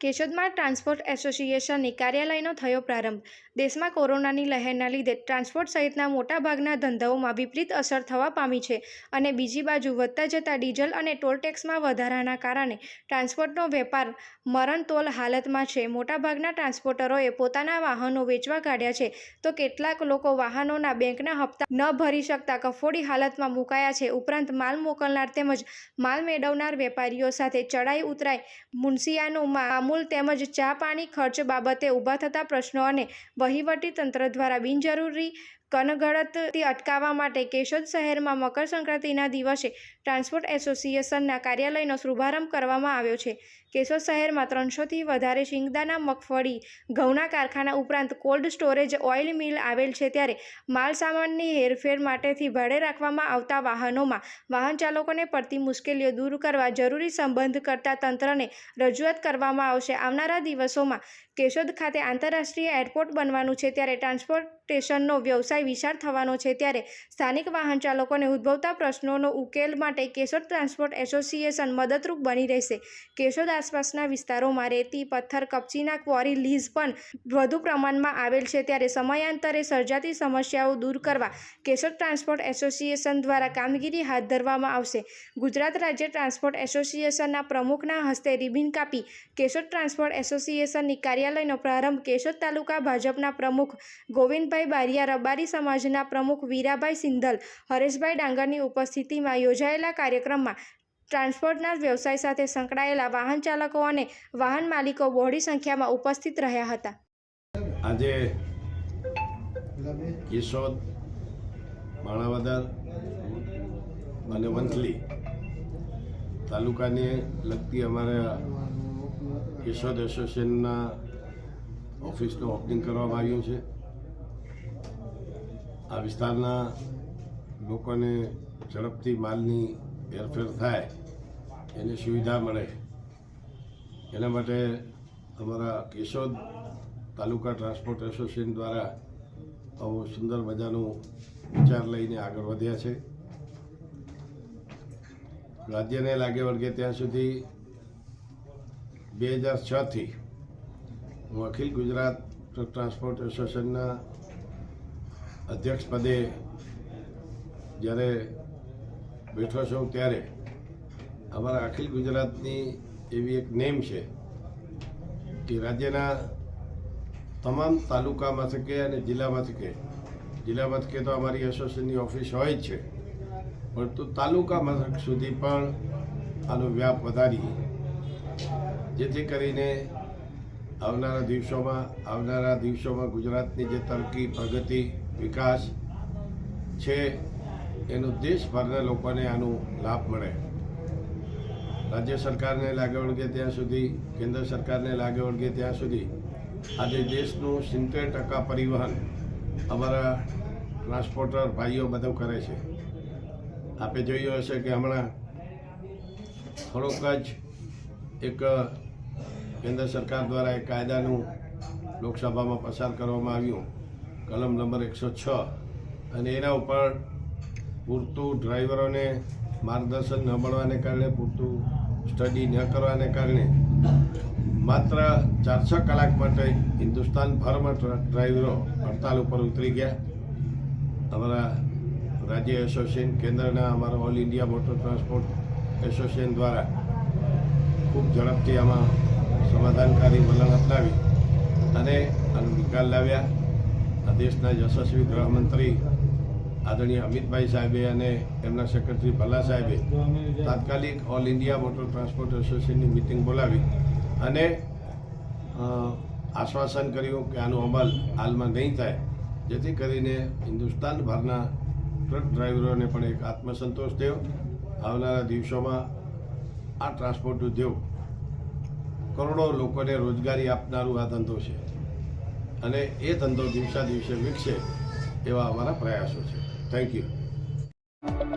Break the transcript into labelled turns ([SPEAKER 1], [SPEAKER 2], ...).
[SPEAKER 1] કેશોદમાં transport એસોસિએશનની કાર્યાલયનો થયો પ્રારંભ. દેશમાં કોરોનાની લહેરના લીધે ટ્રાન્સપોર્ટ સહિતના મોટાભાગના ધંધાઓમાં વિપરીત અસર થવા પામી છે અને બીજી બાજુ વધતા જતા ડીઝલ અને ટોલ ટેક્સમાં વધારાના કારણે ટ્રાન્સપોર્ટનો વેપાર મરણતોલ હાલતમાં છે. મોટાભાગના ટ્રાન્સપોર્ટરોએ પોતાના વાહનો વેચવા કાઢ્યા છે તો કેટલાક લોકો વાહનોના બેંકના હપ્તા ન ભરી શકતા કફોડી હાલતમાં મુકાયા છે. ઉપરાંત માલ મોકલનાર તેમજ માલ મેળવનાર વેપારીઓ સાથે ચડાઈ ઉતરાઈ મુનશિયાનું મામૂલ તેમજ ચા પાણી ખર્ચ બાબતે ઊભા થતા પ્રશ્નો અને વહીવટી તંત્ર દ્વારા બિનજરૂરી કનગળતથી અટકાવવા માટે કેશોદ શહેરમાં મકર સંક્રાંતિના દિવસે ટ્રાન્સપોર્ટ એસોસિએશનના કાર્યાલયનો શુભારંભ કરવામાં આવ્યો છે. કેશોદ શહેરમાં ત્રણસોથી વધારે શિંગદાણા મગફળી, ઘઉંના કારખાના ઉપરાંત કોલ્ડ સ્ટોરેજ ઓઇલ મિલ આવેલ છે ત્યારે માલ સામાનની હેરફેર માટેથી ભાડે રાખવામાં આવતા વાહનોમાં વાહન ચાલકોને પડતી મુશ્કેલીઓ દૂર કરવા જરૂરી સંબંધ કરતા તંત્રને રજૂઆત કરવામાં આવશે. આવનારા દિવસોમાં કેશોદ ખાતે આંતરરાષ્ટ્રીય એરપોર્ટ બનવાનું છે ત્યારે ટ્રાન્સપોર્ટેશનનો વ્યવસાય વિશાળ થવાનો છે ત્યારે સ્થાનિક વાહન ચાલકોને ઉદ્ભવતા પ્રશ્નોનો ઉકેલ માટે કેશોદ ટ્રાન્સપોર્ટ એસોસિએશન મદદરૂપ બની રહેશે. કેશોદ આસપાસના વિસ્તારોમાં રેતી, પથ્થર, કપચીના ક્વોરી, લીઝ પણ વધુ પ્રમાણમાં આવેલ છે ત્યારે સમયાંતરે સર્જાતી સમસ્યાઓ દૂર કરવા કેશોદ ટ્રાન્સપોર્ટ એસોસિએશન દ્વારા કામગીરી હાથ ધરવામાં આવશે. ગુજરાત રાજ્ય ટ્રાન્સપોર્ટ એસોસિએશનના પ્રમુખના હસ્તે રિબિન કાપી કેશોદ ટ્રાન્સપોર્ટ એસોસિએશનની કાર્યાલયનો પ્રારંભ કેશોદ તાલુકા ભાજપના પ્રમુખ ગોવિંદભાઈ બારિયા, રબારી સમાજના પ્રમુખ વીરાભાઈ સિંધલ, હરેશભાઈ ડાંગરની ઉપસ્થિતિમાં યોજાયેલા કાર્યક્રમમાં ટ્રાન્સપોર્ટના વ્યવસાય સાથે સંકળાયેલા વાહન ચાલકો અને વાહન માલિકો બહોળી સંખ્યામાં ઉપસ્થિત રહ્યા હતા.
[SPEAKER 2] આજે કિશોદ માણાવદર અને વંથલી તાલુકાને લગતી અમારા કિશોદ એસોસિએશનના ઓફિસનું ઓપનિંગ કરવામાં આવ્યું છે. આ વિસ્તારના લોકોને ઝડપથી માલની હેરફેર થાય, એની સુવિધા મળે. એના માટે અમારા કેશોદ તાલુકા ટ્રાન્સપોર્ટ એસોસિએશન દ્વારા આવો સુંદર મજાનું વિચાર લઈને આગળ વધ્યા છે. રાજ્યને લાગે વળગે ત્યાં સુધી બે હજાર છથી હું અખિલ ગુજરાત ટ્રાન્સપોર્ટ એસોસિએશનના અધ્યક્ષ પદે જ્યારે બેઠો છું ત્યારે અમારા અખિલ ગુજરાતની એવી એક નેમ છે કે રાજ્યના તમામ તાલુકા મથકે અને જિલ્લા મથકે જિલ્લા મથકે તો અમારી એસોસિએશનની ઓફિસ હોય જ છે, પરંતુ તાલુકા મથક સુધી પણ આનો વ્યાપ વધારી જેથી કરીને આવનારા દિવસોમાં આવનારા દિવસોમાં ગુજરાતની જે તરકી પ્રગતિ, વિકાસ છે, એનું દેશભરના લોકોને આનું લાભ મળે. રાજ્ય સરકારને લાગે વળગે ત્યાં સુધી, કેન્દ્ર સરકારને લાગે વળગે ત્યાં સુધી, આજે દેશનું સિત્તેર ટકા પરિવહન અમારા ટ્રાન્સપોર્ટર ભાઈઓ બધું કરે છે. આપે જોયું હશે કે હમણાં થોડોક જ એક કેન્દ્ર સરકાર દ્વારા એક કાયદાનું લોકસભામાં પસાર કરવામાં આવ્યું. કલમ નંબર એકસો છ. અને એના ઉપર પૂરતું ડ્રાઈવરોને માર્ગદર્શન ન મળવાને કારણે, પૂરતું સ્ટડી ન કરવાને કારણે માત્ર ચાર છ કલાક માટે હિન્દુસ્તાનભરમાં ડ્રાઈવરો હડતાલ ઉપર ઉતરી ગયા. અમારા રાજ્ય એસોસિએશન, કેન્દ્રના અમારા All India Motor Transport Association દ્વારા ખૂબ ઝડપથી આમાં સમાધાનકારી વલણ અપનાવી અને આનો નિકાલ લાવ્યા. આ દેશના યશસ્વી ગૃહમંત્રી આદરણીય અમિતભાઈ સાહેબે અને એમના સેક્રેટરી ભલ્લા સાહેબે તાત્કાલિક ઓલ ઇન્ડિયા મોટર ટ્રાન્સપોર્ટ એસોસિએશનની મિટિંગ બોલાવી અને આશ્વાસન કર્યું કે આનો અમલ હાલમાં નહીં થાય. જેથી કરીને હિન્દુસ્તાનભરના ટ્રક ડ્રાઈવરોને પણ એક આત્મસંતોષ થયો. આવનારા દિવસોમાં આ ટ્રાન્સપોર્ટ ઉદ્યોગ કરોડો લોકોને રોજગારી આપનારું આ ધંધો છે. અને એ ધંધો દિવસા દિવસે વિકસે એવા અમારા પ્રયાસો છે. Thank you